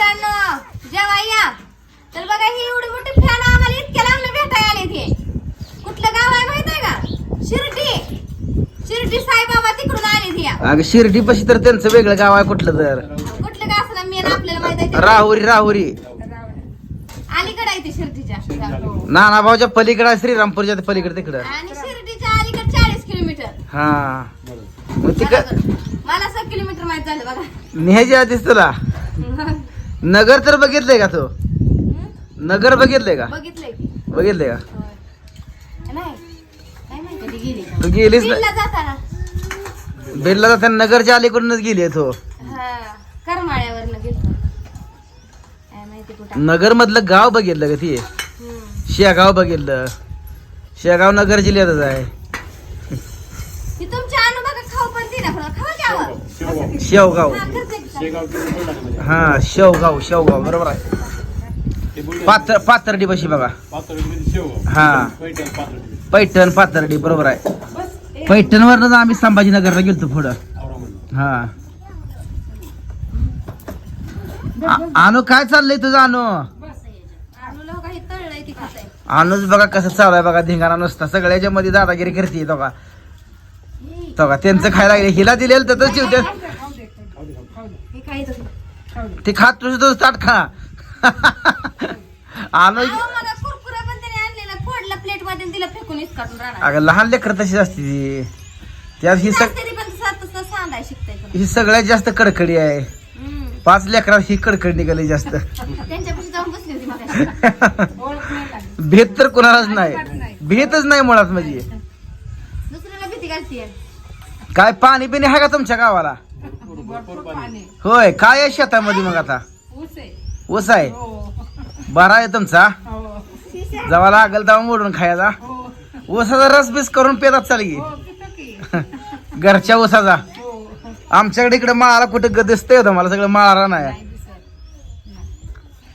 मित्रांनो जेव्हा या. तर बघा ही एवढी मोठी फॅन आम्हाला इतक्या लांब भेटायला आले ते कुठलं गाव आहे माहीत आहे का? शिर्डी. शिर्डी साईबाबा तिकडून आले ते या अगं शिर्डी पशी तर त्यांचं वेगळं गाव आहे कुठलं तर. कुठलं गाव असं मेन आपल्याला माहीत आहे ते. राहुरी राहुरी. अलीकडे आहे ते शिर्डीच्या. नानाभाऊच्या पलीकडे आहे, श्रीरामपूरच्या पलीकडे तिकडं. आणि शिर्डीच्या अलीकडे चाळीस किलोमीटर. हा. मग तिक बरोबर. मला सहा किलोमीटर माहीत झालं बघा. न्यायची आधीच तुला. नगर तर बघितलंय का तू? नगर बघितलंय का? बघितलंय की. बघितलंय का? होय. नाही. नाही माहीत कधी गेली तू बीडला जाताना. बेडला जाताना नगरच्या अलीकडूनच गेली तो. हा करमाळ्यावरनं गेलतो. काय माहिती कुठं नगर मधलं गाव बघितलं का ती? हम्म. शेगाव बघितलं. शेगाव नगर जिल्ह्यातच आहे. ती तुमच्या अनुभव खाऊ पण ती ना पण खाऊ द्यावं. शेवगाव. हा. हा शेवगाव शेवगाव बरोबर आहे. पात्र पाथर्डी बशी बघा. हा. पैठण पाथर्डी बरोबर आहे. पैठण वरनं आम्ही संभाजीनगरला गेलतो पुढं. हा. आणू काय चाललंय तुझं आणू आणूच बघा कसं चालू आहे बघा धिंगाणा नुसता. सगळ्याच्या मध्ये दादागिरी करते तो का? तो का? त्यांचं खायला लागले. हिला दिलेलं तर तसं ते खात तुझं तुझं ताट खा. आणू अहो, मला कुरकुरा पण त्याने आणलेला. फोडला प्लेटमध्ये आणि तिला फेकून इसकाटून राहणार. अगं लहान लेकर तशीच असते ती. त्यात ही सग तरी पण तसं तसं सांगाय शिकताय पण ही सगळ्यात जास्त कडकडी आहे. हम्म. पाच लेकरात ही कडकडी निघाली जास्त. त्यांच्यापाशी जाऊन बसली होती मग भेद तर कोणालाच नाही. भेदच नाही मुळात म्हणजे. दुसऱ्याला भीती घालतीये. काय पाणी बिणी आहे का तुमच्या गावाला? होय काय आहे शेतामध्ये मग आता? ऊस आहे. बरा आहे तुमचा? जवा लागल तेव्हा मोडून खायचा ऊसाचा रस बिस करून पेतात चाल की. घरच्या ऊसाचा. आमच्याकडे इकडे माळाला कुठे ग- दिसतंय होतं मला सगळं माळा नाही.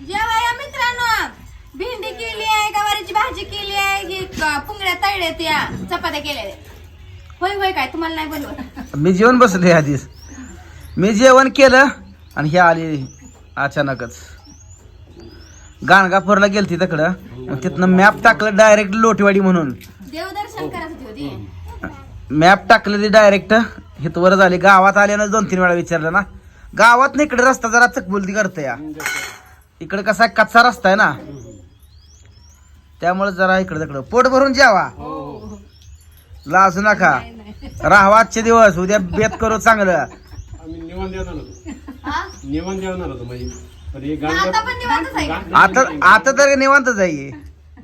जेव्हा या मित्रांनो. भेंडी केली आहे गवारीची भाजी केली आहे की क- त्या चपात्या केल्या होय होय काय तुम्हाला नाही बनवत मी जेवण बसले आधीच. मी जेवण केलं आणि हे आली अचानकच. गाणगापूरला गेलती तिकडं. मग तिथनं मॅप टाकलं डायरेक्ट लोटेवाडी म्हणून. देवदर्शन होती मॅप टाकलं ते डायरेक्ट हितवर झाले. गावात आल्यानं दोन तीन वेळा विचारलं ना. गावात ना इकडे रस्ता जरा चकबुलती करते या. इकडे कसा कच्चा रस्ता आहे ना. त्यामुळे जरा इकडे तिकडं. पोट भरून जेवा. लाजू नका. राहावा आजचे दिवस. उद्या बेत करू चांगलं. निवांत होतो. हा? निवांत येणार होतो म्हणजे पण हे आता पण निवांतच आहे का? आता आता तर निवांत जाई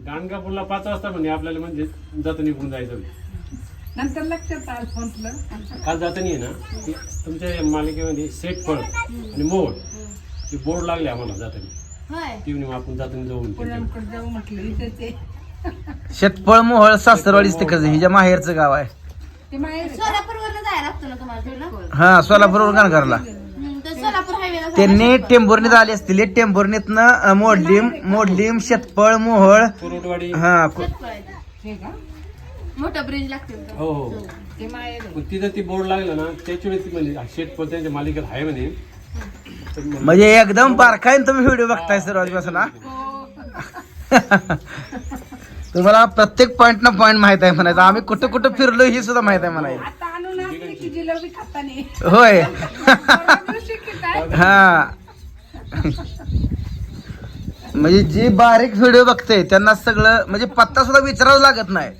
गाणगापूरला पाच वाजता म्हणजे आपल्याला म्हणजे जाता निघून जायचं होतं. नंतर लक्षात आलं म्हटलं काल जाताना आहे ना ते तुमच्या मालिकेमध्ये सेट फळ आणि मोड ते बोर्ड लागले आम्हाला जाताना. होय. आपण जाताना जाऊन पुण्याकडे जाऊ म्हटलं इथे ते. शेतपळ मोहळ सासरवाडीच तिकडचं हिच्या माहेरचं गाव आहे. ते माहेर सोलापूर लागतं ना तुम्हाला तिकडनं? हा सोलापूरवर हायवेला त्यांनी टेंभुर्णीत आले असतील टेंभुर्णीतनं अं, मोडलीम मोडलीम शेतपळ मोहळ. हा हे का? मोठा ब्रिज लागते तिथं. हो हो. ते माहेर पण तिथं ती बोर्ड लागलं ना त्याच्या वेळेस ती म्हणजे त्यांच्या मालिकेत आहे म्हणे. म्हणजे एकदम बारकाईन तुम्ही व्हिडिओ बघताय सुरुवातीपासून ना तुम्हाला प्रत्येक पॉइंट ना पॉइंट माहीत आहे म्हणायचं. आम्ही कुठं कुठं फिरलो हे सुद्धा माहीत आहे म्हणायचं. होय परवा दिवशी की काय हा. म्हणजे जी बारीक व्हिडिओ बघते त्यांना सगळं म्हणजे पत्ता सुद्धा विचारावं लागत नाही.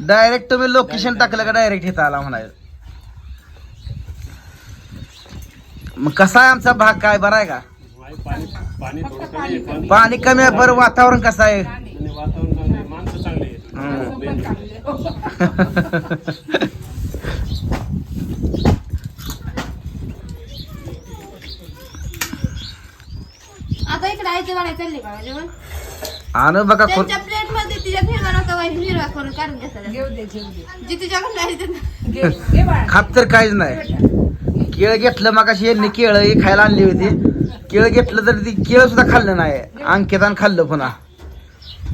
डायरेक्ट तुम्ही लोकेशन टाकलं का डायरेक्ट इथं आला म्हणायचं. मग कसा आहे आमचा भाग? काय बरा आहे का? पाणी पाणी थोडं कमी आहे पण पाणी कमी आहे बरं वातावरण कसं आहे? आणि वातावरण चांगलं आहे माणसं चांगली आहेत हम्म. पण चांगले आता इकडे चालले जेवण आणि बघा कोण त्यांच्या प्लेटमध्ये तिच्या हिरवा नका वाई हिरवा करून काढून घेतात घेऊ दे घेऊ दे. जी तुझ्याकडे आहे ते घे घे बाळा. खात तर काहीच नाही. केळ घेतलं मग अशी यांनी केळ ही खायला आणली होती. केळ घेतलं तर ती केळ सुद्धा खाल्लं नाही. अंकितान खाल्लं पुन्हा.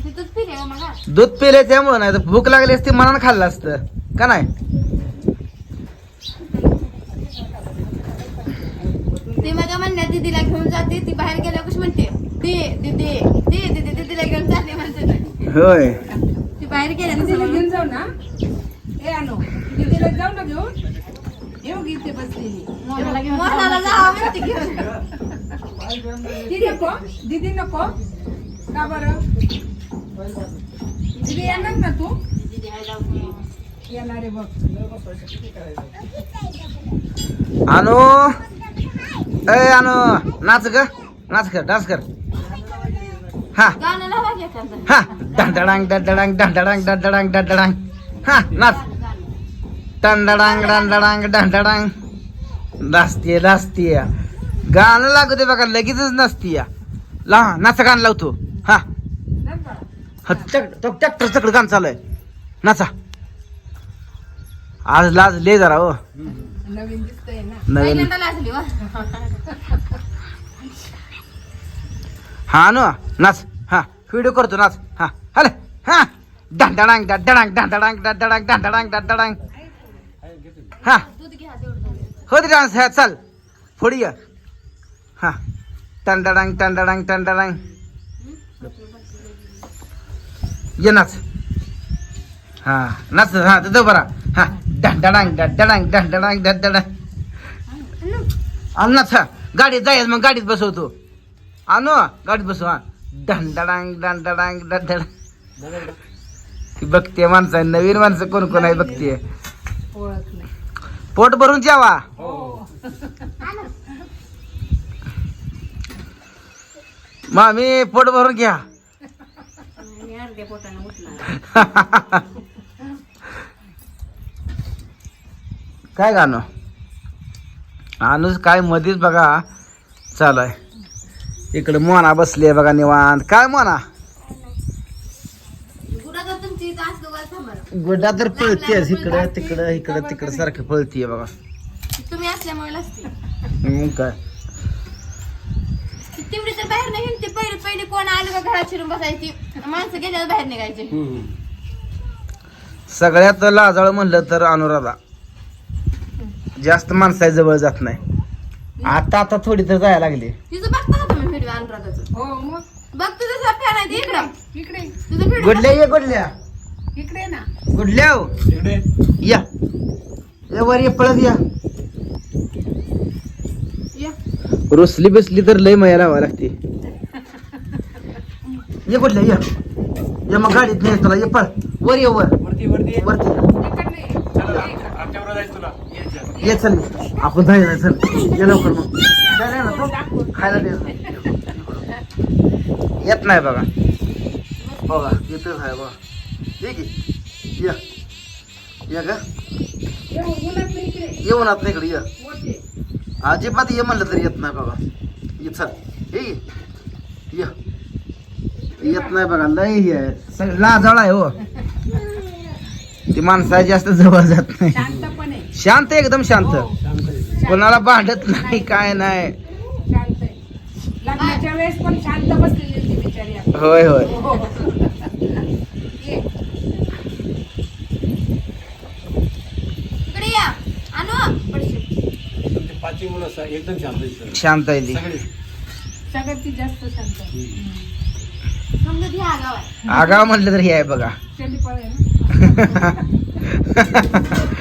तिथंच फिरे मग. दूध पिले त्यामुळे नाही तर भूक लागली असती मनानं खाल्लं असतं. का नाही? ती माझ्या म्हणण्यात दीदीला घेऊन जाते ती बाहेर गेल्या कशी म्हणते दे दीदी दे दीदी दीदीला घेऊन जाते म्हणते. ती. होय. ती बाहेर गेल्या घेऊन जाऊ ना. ए आणो. दीदीला जाऊ ना घेऊन. येऊ की इथे बसलेली. मोहनाला जावं म्हणते. घेऊन. ती नको दीदी नको. का बरं? दीदी येणार ना तू? येणार आहे बघ. आणू? ए आणू नाच ग. नाच कर डान्स कर. हा. गाणं लावा की एखादं. हा. डंडडांग डंडडांग डंडडांग डंडडांग डंडडांग. हा नाच. डंडडांग डंडडांग डंडडांग. नाचतीये नाचतीये. गाणं लागू दे बघा लगेचच नाचतीये. ला नाचा गाणं लावतो हा? हा चकड गाणं चालू आहे. नाचा. आज लाज ले जरा हो. नवीन दिसतंय ना. नवीन पहिल्यांदा लाजली वा हा न नाच. हा व्हिडिओ करतो नाच. हा हले. हा. डंडडांग डंडडांग डंडडांग डंडडांग डंडडांग डंडडांग हा. दूध घ्या तेवढं हो दे डान्स ह्या चल. पुढे ये. हा. टंडडांग टंडडांग टंडडांग ये नाच. हा नाच हा तिथं बरा हा. हा गाडीत जायचं मग गाडीत बसवतो. आणू गाडीत बसव. हा डंडडांग डंडडांग. ती बघते माणसं नवीन माणसं कोण कोण आहे बघते. पोट भरून जेवा. मामी पोट भरून घ्या. काय गाणं? अनुज काय मध्येच बघा. चालू आहे इकडे मोना बसली आहे बघा निवांत. काय मोना? गोडा तर पळतीयस इकडं तिकडं इकडं तिकडं सारखं पळतीये बघा. तुम्ही असल्यामुळे मग काय? तेवढी तर बाहेर नाही हिंडते पहिले पहिले कोण आलं का घरात शिरून बसायची? माणसं गेल्यावर बाहेर निघायचे. सगळ्यात लाजाळ म्हणलं तर अनुराधा. जास्त माणसा जवळ जात नाही. आता आता थोडी तर जायला लागली. तिचं बघता का तुम्ही व्हिडिओ अनुराधाचं? हो मग. बघ तुझं सर फॅन आहे ते इकडं इकडे. तुझं व्हिडिओ गुडल्या ये गुडल्या. इकडे ना. गुडल्या हो. इकडे. या. या वर ये पळत या. या. रुसली बसली तर लय मया लावा लागते. ये कुठल्या ये. ये मग गाडीत नाही तुला. ये पळ. वर ये वर. वरती वरती. वरती. इकडे ये. चला आमच्यावर जायचं तुला. ये चल आपण जायला चल. ये लवकर मग. जायला ना तू? खायला दे. येत नाही बघा. बघा येतच आहे बघा. ठीक आहे या. या का? ये आत नाही इकडे येऊन ये. अजिबात ये म्हणलं तरी येत नाही बघा. ये चल. ठीक ये. येत नाही बघा. लय हे सगळं लाजळ आहे हो. ती माणसा जास्त जवळ जात नाही. शांतपणे. शांत एकदम शांत. हो. कोणाला भांडत नाही काय नाही. शांत आहे. लग्नाच्या वेळेस पण शांत बसलेली होती बिचारी आता. होय होय. हो. शांत ती. सगळ्यात जास्त आहे. आगाव म्हटलं तर हे आहे बघा. 哈哈哈哈哈哈。